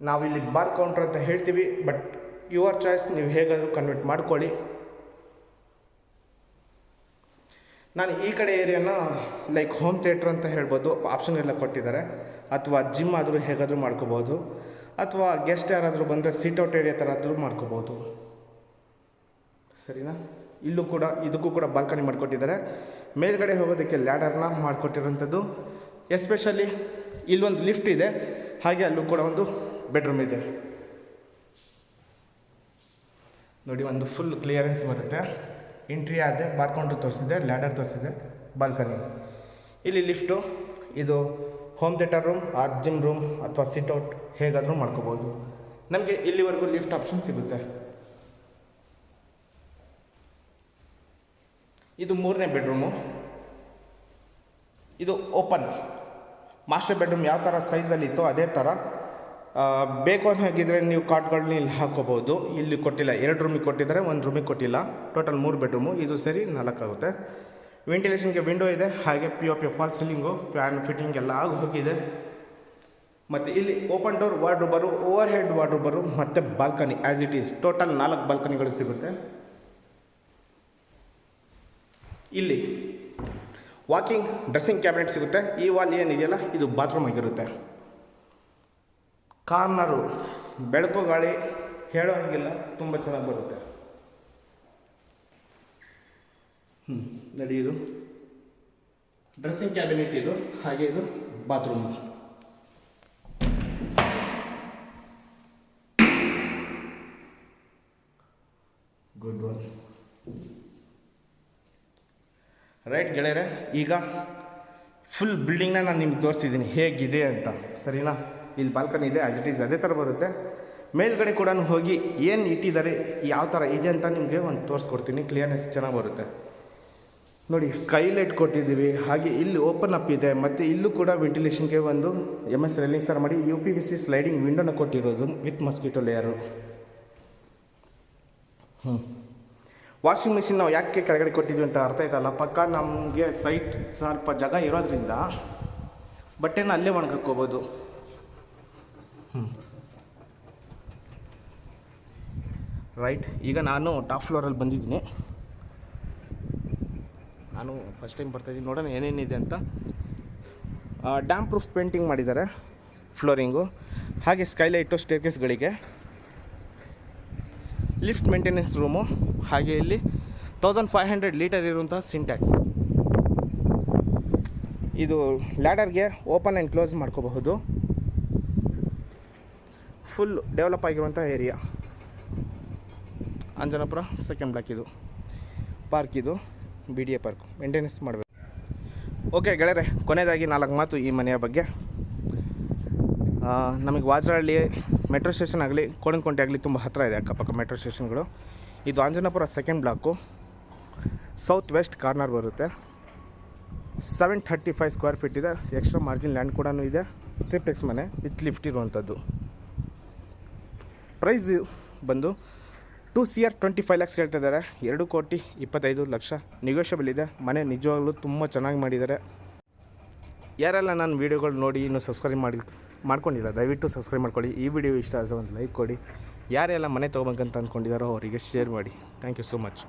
ನಾವಿಲ್ಲಿ ಬಾರ್ ಕೌಂಟ್ರ್ ಅಂತ ಹೇಳ್ತೀವಿ ಬಟ್ ಯುವರ್ ಚಾಯ್ಸ್ ನೀವು ಹೇಗಾದರೂ ಕನ್ವರ್ಟ್ ಮಾಡ್ಕೊಳ್ಳಿ. ನಾನು ಈ ಕಡೆ ಏರಿಯಾನ ಲೈಕ್ ಹೋಮ್ ಥಿಯೇಟ್ರ್ ಅಂತ ಹೇಳ್ಬೋದು ಆಪ್ಷನ್ ಎಲ್ಲ ಕೊಟ್ಟಿದ್ದಾರೆ. ಅಥವಾ ಜಿಮ್ ಆದರೂ ಹೇಗಾದರೂ ಮಾಡ್ಕೋಬೋದು. ಅಥವಾ ಗೆಸ್ಟ್ ಯಾರಾದರೂ ಬಂದರೆ ಸೀಟೌಟ್ ಏರಿಯಾ ಥರ ಆದರೂ ಮಾಡ್ಕೋಬೋದು. ಸರಿನಾ? ಇಲ್ಲೂ ಕೂಡ, ಇದಕ್ಕೂ ಕೂಡ ಬಾಲ್ಕನಿ ಮಾಡಿಕೊಟ್ಟಿದ್ದಾರೆ. ಮೇಲ್ಗಡೆ ಹೋಗೋದಕ್ಕೆ ಲ್ಯಾಡರ್ನ ಮಾಡಿಕೊಟ್ಟಿರೋಂಥದ್ದು ಎಸ್ಪೆಷಲಿ ಇಲ್ಲೊಂದು ಲಿಫ್ಟ್ ಇದೆ. ಹಾಗೆ ಅಲ್ಲೂ ಕೂಡ ಒಂದು ಬೆಡ್ರೂಮ್ ಇದೆ. ನೋಡಿ, ಒಂದು ಫುಲ್ ಕ್ಲಿಯರೆನ್ಸ್ ಬರುತ್ತೆ. ಎಂಟ್ರಿ ಆದರೆ ಬಾರ್ಕೌಂಟ್ರ್ ತೋರಿಸಿದೆ ಲ್ಯಾಡರ್ ತೋರಿಸಿದೆ ಬಾಲ್ಕನಿ ಇಲ್ಲಿ ಲಿಫ್ಟು ಇದು home theatre room or gym room ಅಥವಾ ಸಿಟ್ಔಟ್ ಹೇಗಾದರೂ ಮಾಡ್ಕೋಬೋದು. ನಮಗೆ ಇಲ್ಲಿವರೆಗೂ ಲಿಫ್ಟ್ ಆಪ್ಷನ್ ಸಿಗುತ್ತೆ. ಇದು ಮೂರನೇ ಬೆಡ್ರೂಮು ಇದು ಓಪನ್ ಮಾಸ್ಟರ್ ಬೆಡ್ರೂಮ್ ಯಾವ ಥರ ಸೈಜಲ್ಲಿ ಇತ್ತೋ ಅದೇ ಥರ ಬೇಕು ಅಂತ ಹಾಗಿದ್ರೆ ನೀವು ಕಾಟ್ಗಳನ್ನ ಇಲ್ಲಿ ಹಾಕೋಬೋದು. ಇಲ್ಲಿ ಕೊಟ್ಟಿಲ್ಲ, ಎರಡು ರೂಮಿಗೆ ಕೊಟ್ಟಿದ್ದಾರೆ, ಒಂದು ರೂಮಿಗೆ ಕೊಟ್ಟಿಲ್ಲ. ಟೋಟಲ್ ಮೂರು ಬೆಡ್ರೂಮು ಇದು ಸರಿ ನಾಲ್ಕಾಗುತ್ತೆ ವೆಂಟಿಲೇಷನ್ಗೆ ವಿಂಡೋ ಇದೆ, ಹಾಗೆ P O P fall ceiling fan fitting ಎಲ್ಲ ಆಗಿ ಹೋಗಿದೆ. ಮತ್ತು ಇಲ್ಲಿ ಓಪನ್ ಡೋರ್ ವಾರ್ಡ್ರೂಬರು ಓವರ್ ಹೆಡ್ ವಾರ್ಡ್ರೂಬರು ಮತ್ತು balcony as it is total ನಾಲ್ಕು ಬಾಲ್ಕನಿಗಳು ಸಿಗುತ್ತೆ. ಇಲ್ಲಿ ವಾಕಿಂಗ್ ಡ್ರೆಸ್ಸಿಂಗ್ ಕ್ಯಾಬಿನೆಟ್ ಸಿಗುತ್ತೆ. ಈ ವಾಲ್ ಏನಿದೆಯಲ್ಲ, ಇದು ಬಾತ್ರೂಮ್ ಆಗಿರುತ್ತೆ. ಕಾರ್ನರು ಬೆಳಕು ಗಾಳಿ ಹೇಳೋ ಹಾಗಿಲ್ಲ, ತುಂಬ ಚೆನ್ನಾಗಿ ಬರುತ್ತೆ. ಹ್ಞೂ ನಡಿ ಇದು. ಡ್ರೆಸ್ಸಿಂಗ್ ಕ್ಯಾಬಿನೆಟ್ ಇದು ಹಾಗೆ ಇದು ಬಾತ್ರೂಮ್. ಗುಡ್ ಒನ್ ರೈಟ್ ಗೆಳೆಯರೆ, ಈಗ ಫುಲ್ ಬಿಲ್ಡಿಂಗ್ನ ನಾನು ನಿಮ್ಗೆ ತೋರಿಸಿದ್ದೀನಿ, ಹೇಗಿದೆ ಅಂತ, ಸರಿನಾ? ಇಲ್ಲಿ ಬಾಲ್ಕನಿ ಇದೆ ಆಸ್ ಇಟ್ ಈಸ್ ಅದೇ ಥರ ಬರುತ್ತೆ. ಮೇಲ್ಗಡೆ ಕೂಡ ಹೋಗಿ ಏನು ಇಟ್ಟಿದ್ದಾರೆ, ಯಾವ ಥರ ಇದೆ ಅಂತ ನಿಮಗೆ ಒಂದು ತೋರಿಸ್ಕೊಡ್ತೀನಿ. ಕ್ಲಿಯರ್ನೆಸ್ ಚೆನ್ನಾಗಿ ಬರುತ್ತೆ. ನೋಡಿ ಸ್ಕೈಲೈಟ್ ಕೊಟ್ಟಿದ್ದೀವಿ. ಹಾಗೆ ಇಲ್ಲಿ ಓಪನ್ ಅಪ್ ಇದೆ. ಮತ್ತು ಇಲ್ಲೂ ಕೂಡ ವೆಂಟಿಲೇಷನ್ಗೆ ಒಂದು ಎಂ ಎಸ್ ರೆಲ್ಲಿಂಗ್ ಸರ್ ಮಾಡಿ U P V C sliding ವಿಂಡೋನ ಕೊಟ್ಟಿರೋದು ವಿತ್ ಮಸ್ಕಿಟೋ ಲೇಯರು ಹ್ಞೂ ವಾಷಿಂಗ್ ಮಿಷಿನ್ ನಾವು ಯಾಕೆ ಕೆಳಗಡೆ ಕೊಟ್ಟಿದ್ವಿ ಅಂತ ಅರ್ಥ ಆಯ್ತಲ್ಲ? ಪಕ್ಕ ನಮಗೆ ಸೈಟ್ ಸ್ವಲ್ಪ ಜಾಗ ಇರೋದ್ರಿಂದ ಬಟ್ಟೆನ ಅಲ್ಲೇ ಒಣಗಾಕೋಬೋದು ರೈಟ್ ಈಗ ನಾನು ಟಾಪ್ ಫ್ಲೋರಲ್ಲಿ ಬಂದಿದ್ದೀನಿ. ನಾನು ಫಸ್ಟ್ ಟೈಮ್ ಬರ್ತಾಯಿದ್ದೀನಿ ನೋಡೋಣ ಏನೇನಿದೆ ಅಂತ. ಡ್ಯಾಮ್ ಪ್ರೂಫ್ ಪೇಂಟಿಂಗ್ ಮಾಡಿದ್ದಾರೆ ಫ್ಲೋರಿಂಗು ಹಾಗೆ ಸ್ಕೈಲೈಟು ಸ್ಟೇರ್ಕೇಸ್ಗಳಿಗೆ ಲಿಫ್ಟ್ ಮೇಂಟೆನೆನ್ಸ್ ರೂಮು ಹಾಗೆ ಇಲ್ಲಿ ತೌಸಂಡ್ ಫೈವ್ ಹಂಡ್ರೆಡ್ ಲೀಟರ್ ಇರುವಂಥ ಸಿಂಟ್ಯಾಕ್ಸ್ ಇದು ಲ್ಯಾಡರ್ಗೆ ಓಪನ್ ಆ್ಯಂಡ್ ಕ್ಲೋಸ್ ಮಾಡ್ಕೋಬಹುದು. ಫುಲ್ ಡೆವಲಪ್ ಆಗಿರುವಂಥ ಏರಿಯಾ ಅಂಜನಾಪುರ ಸೆಕೆಂಡ್ ಬ್ಲಾಕ್ ಇದು. ಪಾರ್ಕ್ ಇದು B D A park maintenance ಮಾಡಬೇಕು. ಓಕೆ ಗೆಳೆಯರೆ, ಕೊನೆಯದಾಗಿ ನಾಲ್ಕು ಮಾತು ಈ ಮನೆಯ ಬಗ್ಗೆ. ನಮಗೆ ವಾಜರಹಳ್ಳಿ ಮೆಟ್ರೋ ಸ್ಟೇಷನ್ ಆಗಲಿ ಕೋಣನಕುಂಟೆ ಆಗಲಿ ತುಂಬ ಹತ್ತಿರ ಇದೆ, ಅಕ್ಕಪಕ್ಕ ಮೆಟ್ರೋ ಸ್ಟೇಷನ್ಗಳು ಇದು Anjanapura second block south west corner ಬರುತ್ತೆ. Seven thirty five square feet ಇದೆ. ಎಕ್ಸ್ಟ್ರಾ ಮಾರ್ಜಿನ್ ಲ್ಯಾಂಡ್ ಕೂಡ ಇದೆ. ಟ್ರಿಪ್ಲೆಕ್ಸ್ ಮನೆ ವಿತ್ ಲಿಫ್ಟ್ ಇರುವಂಥದ್ದು. ಪ್ರೈಸ್ ಬಂದು two C R twenty five lakhs ಹೇಳ್ತಾ ಇದ್ದಾರೆ. ಎರಡು ಕೋಟಿ ಇಪ್ಪತ್ತೈದು ಲಕ್ಷ ನಿಗೋಷಬಲ್ ಇದೆ. ಮನೆ ನಿಜವಾಗ್ಲೂ ತುಂಬ ಚೆನ್ನಾಗಿ ಮಾಡಿದ್ದಾರೆ. ಯಾರೆಲ್ಲ ನಾನು ವೀಡಿಯೋಗಳು ನೋಡಿ ಇನ್ನೂ ಸಬ್ಸ್ಕ್ರೈಬ್ ಮಾಡಿ ಮಾಡ್ಕೊಂಡಿಲ್ಲ, ದಯವಿಟ್ಟು ಸಬ್ಸ್ಕ್ರೈಬ್ ಮಾಡ್ಕೊಳ್ಳಿ. ಈ ವಿಡಿಯೋ ಇಷ್ಟ ಆದರೆ ಒಂದು ಲೈಕ್ ಕೊಡಿ. ಯಾರೆಲ್ಲ ಮನೆ ತೊಗೊಬೇಕಂತ ಅಂದ್ಕೊಂಡಿದ್ದಾರೋ ಅವರಿಗೆ ಶೇರ್ ಮಾಡಿ. Thank you so much